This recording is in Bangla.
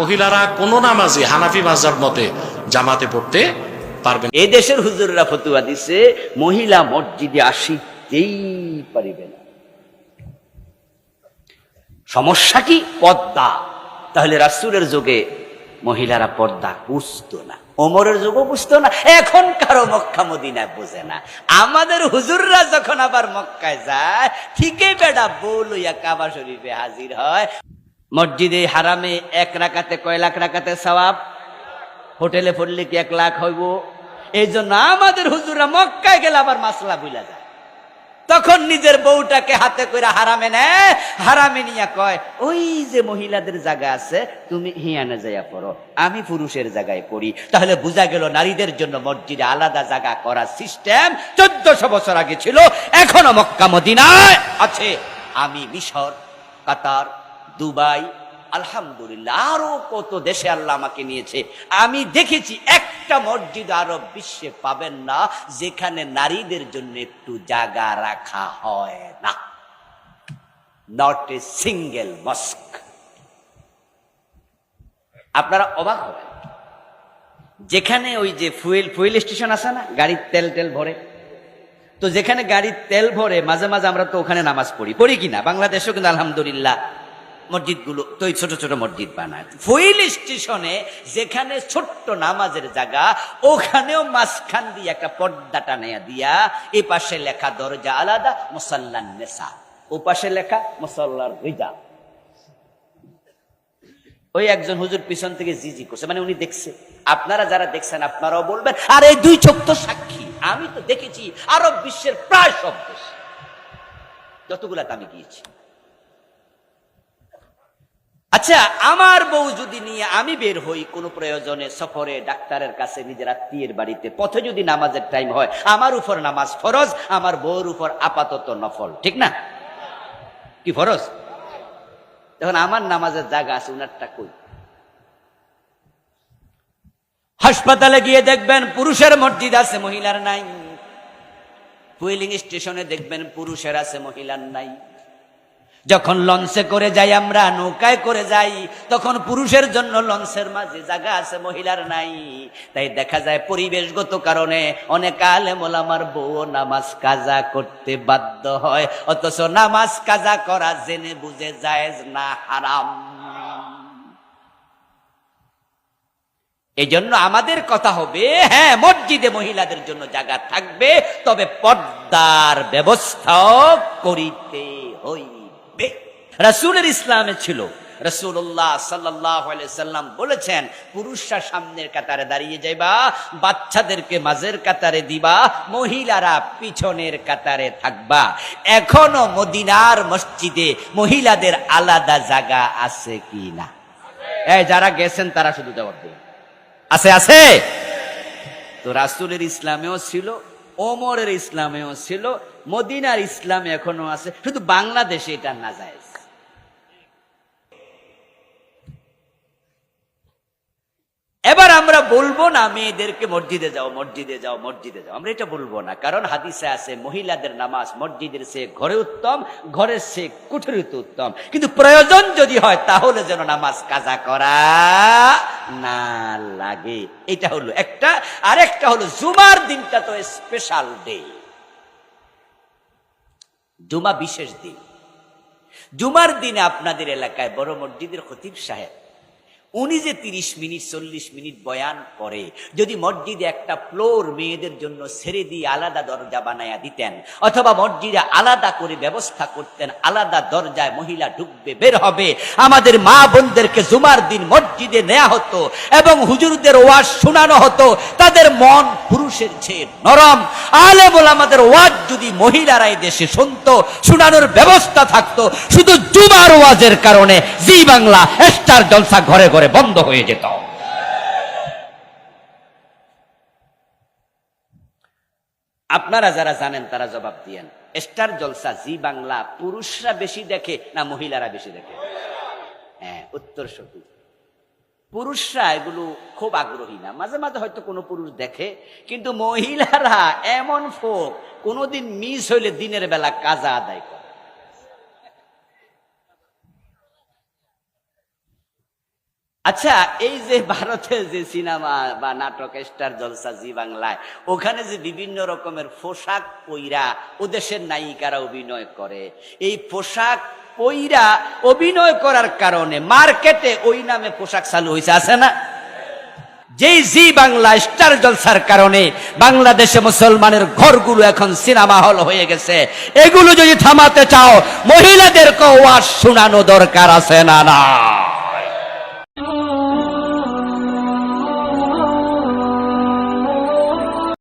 মহিলারা কোনো নামাজে হানাফি মাজার মতে জামাতে পড়তে পারবেন এ দেশের হুজুররা ফতুয়া দিছে, মহিলা মসজিদে আসিতেই পারিবে না। সমস্যা কি? পর্দা তাহলে রাসুলের যুগে মহিলারা পর্দা বুঝতো না, ওমরের যুগও বুঝতো না, এখন কারও মক্কা মদিনায় বোঝে না। আমাদের হুজুররা যখন আবার মক্কায় যায়, ঠিকই বেডা বউ লইয়া কাবা শরীফে হাজির হয়। মসজিদে হারামে এক রাকাতে কয় লাখ রাকাতে সওয়াব? হোটেলে পড়লে কি এক লাখ হইব? এই জন্য আমাদের হুজুরা মক্কায় গেলে আবার মাসলা বুঝলা যায়। তখন নিজের বউটাকে হাতে করে হারামে নেয়, হারামে নিয়ে কয়, ওই যে মহিলাদের জায়গা আছে, তুমি হিয়ানে যাইয়া পড়ো, আমি পুরুষের জায়গায় পড়ি। তাহলে বোঝা গেল নারীদের জন্য মসজিদে আলাদা জায়গা করার সিস্টেম চোদ্দশো বছর আগে ছিল, এখনও মক্কা মদিনায় আছে। আমি মিশর, কাতার দুবাই, আলহামদুলিল্লাহ, আরও কত দেশে আল্লাহ আমাকে নিয়েছে। আমি দেখেছি একটা মসজিদ আরব বিশ্বে পাবেন না, যেখানে নারীদের জন্য একটু জায়গা রাখা হয় না। নট এ সিঙ্গেল মস্ক আপনারা অবাক হবেন। যেখানে ওই যে ফুয়েল ফুয়েল স্টেশন আছে না, গাড়ির তেল তেল ভরে। তো যেখানে গাড়ির তেল ভরে, মাঝে মাঝে আমরা তো ওখানে নামাজ পড়ি। পড়ি কিনা? বাংলাদেশেও কিন্তু আলহামদুলিল্লাহ। মসজিদগুলো, তো এই ছোট ছোট মসজিদ বানায়। ফুইল স্টেশনে যেখানে ছোট্ট নামাজের জায়গা, ওখানেও মাঝখান দিয়ে একটা পর্দা টানাইয়া দিয়া, এ পাশে লেখা দরজা আলাদা, মুসাল্লান নেশা ও পাশে লেখা মুসল্লার রিজা। ওই একজন হুজুর পিছন থেকে জিজি করছে মানে উনি দেখছে। আপনারা যারা দেখছেন, আপনারাও বলবেন, আর, এই দুই চোখ তো সাক্ষী। আমি তো দেখেছি, আরব বিশ্বের প্রায় সব দেশ। যতগুলাতে আমি গিয়েছি। আচ্ছা আমার বউ যদি নিয়ে আমি বের হই, কোনো প্রয়োজনে সফরে ডাক্তারের কাছে নিজের আত্মীয়ের বাড়িতে, পথে যদি নামাজের টাইম হয়, আমার উপর নামাজ ফরজ, আমার বউর উপর আপাতত নফল, ঠিক না? কি ফরজ? তখন আমার নামাজের জায়গা আছে, উনারটা কই? হাসপাতালে গিয়ে দেখবেন পুরুষের মসজিদ আছে, মহিলার নাই। ফুয়েলিং স্টেশনে দেখবেন পুরুষের আছে, মহিলার নাই। যখন লঞ্চে করে যাই, আমরা নৌকায় করে যাই, তখন পুরুষের জন্য লঞ্চের মাঝে জায়গা আছে, মহিলার নাই। তাই দেখা যায় পরিবেশগত কারণে অনেক আলেম ওলামার বউ নামাজ কাজা করতে বাধ্য হয়, অথচ নামাজ কাজা করা জেনে বুঝে যায় না, হারাম। এই জন্য আমাদের কথা হবে হ্যাঁ মসজিদে মহিলাদের জন্য জায়গা থাকবে, তবে পর্দার ব্যবস্থাও করিতে হইবে রাসূলের ইসলামে ছিল। রসুল্লাহ সাল্লাহ সাল্লাম বলেছেন, পুরুষরা সামনের কাতারে দাঁড়িয়ে যাইবা, বাচ্চাদেরকে মাঝের কাতারে দিবা, মহিলারা পিছনের কাতারে থাকবা। এখনও মদিনার মসজিদে মহিলাদের আলাদা জায়গা আছে কি না যারা গেছেন, তারা শুধু জবাব আছে আছে? তো রাসুলের ইসলামেও ছিল, ওমরের ইসলামেও ছিল মদিনার ইসলামে এখনও আছে, শুধু বাংলাদেশে এটা না যায়। এবার আমরা বলব না মেয়েদেরকে মসজিদে যাও মসজিদে যাও মসজিদে যাও। আমরা এটা বলব না, কারণ হাদিসে আছে, মহিলাদের নামাজ মসজিদের সে ঘরে উত্তম, ঘরের সে কুঠুরিতে উত্তম। কিন্তু প্রয়োজন যদি হয়, তাহলে যেন নামাজ কাজা করা না লাগে। এটা হলো একটা, আরেকটা হলো জুমার দিনটা তো স্পেশাল ডে জুমা বিশেষ দিন। জুমার দিনে আপনাদের এলাকায় বড় মসজিদের খতিব সাহেব উনি যে তিরিশ মিনিট, চল্লিশ মিনিট বয়ান করে, যদি মসজিদে একটা ফ্লোর মেয়েদের জন্য ছেড়ে দিয়ে আলাদা দরজা বানায়া দিতেন, অথবা মসজিদে আলাদা করে ব্যবস্থা করতেন, আলাদা দরজায় মহিলা ঢুকবে, বের হবে, আমাদের মা বোনদেরকে জুমার দিন মসজিদে নেওয়া হতো এবং হুজুরদের ওয়াজ শোনানো হতো, তাদের মন পুরুষের চেয়ে নরম। আলে বলে আমাদের ওয়াজ যদি মহিলারাই দেশে শুনতো, শোনানোর ব্যবস্থা থাকতো, শুধু জুমার ওয়াজের কারণে, জি বাংলা, স্টার জলসা ঘরে ঘরে। বন্ধ হয়ে যেত। আপনারা যারা জানেন, তারা জবাব দিয়েন। স্টার জলসা, জি বাংলা, পুরুষরা বেশি দেখে না মহিলারা বেশি দেখে? হ্যাঁ উত্তর সঠিক। পুরুষরা এগুলো খুব আগ্রহী না। মাঝে মাঝে হয়তো কোনো পুরুষ দেখে, কিন্তু মহিলারা এমন ফোক, কোনোদিন মিস হইলে দিনের বেলা কাজা আদায় করে। আচ্ছা এই যে ভারতে যে সিনেমা বা নাটক, স্টার জলসা জি বাংলায়, ওখানে যে বিভিন্ন রকমের পোশাক পইরা ও দেশের নায়িকারা অভিনয় করে, এই পোশাক পইরা অভিনয় করার কারণে মার্কেটে ওই নামে পোশাক চালু হয়েছে আছে না? যেই জি বাংলা, স্টার জলসার কারণে বাংলাদেশে মুসলমানের ঘরগুলো এখন সিনেমা হল হয়ে গেছে। এগুলো যদি থামাতে চাও মহিলাদেরকে ওয়াজ শোনানো দরকার, আছে না না?